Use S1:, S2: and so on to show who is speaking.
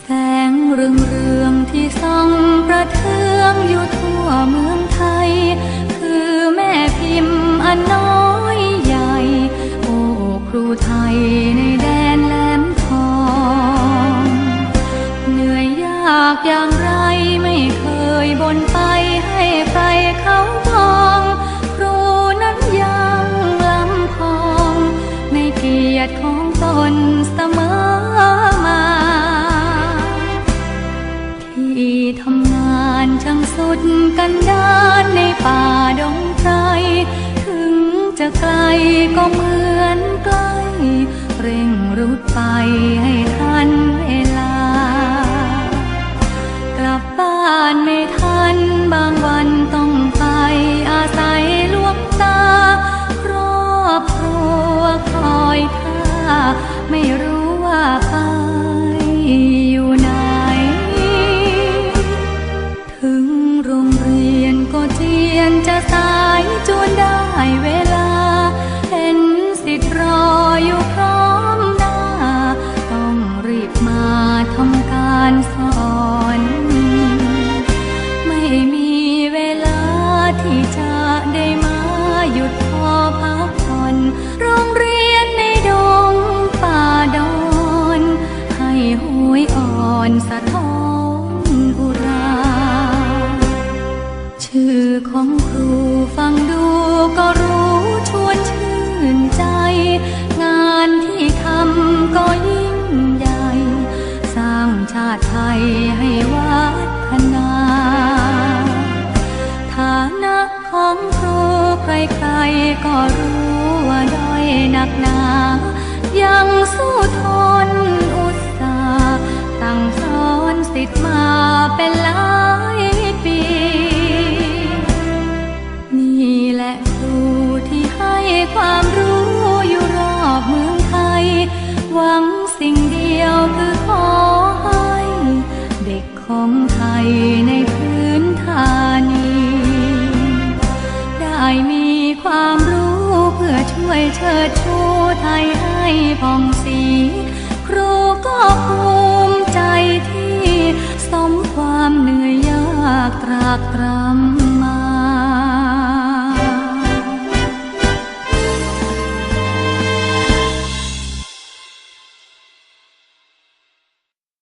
S1: แสงเรืองเรืองที่ส่องประเทืองอยู่ทั่วเมืองไทย คือแม่พิมพ์อันน้อยใหญ่ โอ้ครูไทยในแดนแหลมทอง เหนื่อยยากอย่างไรไม่เคยบนไปให้ใครเขามองครูนั้นยังลำพอง ในเกียรติของตนเสมอ สุดกันดานในป่าดงไพรถึงจะไกลก็เหมือนใกล้ เร่งรุดไปให้ทันเวลา กลับบ้านไม่ทันบางวันต้องไปอาศัยลวงตา ครอบครัวคอยท่าไม่รู้ ยอ่อนสะท้อนอุรา ชื่อของครูฟังดูก็รู้ชวนชื่นใจ งานที่ทำก็ยิ่งใหญ่ สร้างชาติไทยให้วัฒนา ฐานะของครูใครๆก็รู้ว่าด้อยหนักหนา ความรู้อยู่รอบเมืองไทย หวังสิ่งเดียวคือขอให้ เด็กของไทยในพื้นฐานี ได้มีความรู้เพื่อช่วยเชิดชูไทยให้ผ่องสี ครูก็ภูมิใจที่สมความเหนื่อยยากตรากตรำ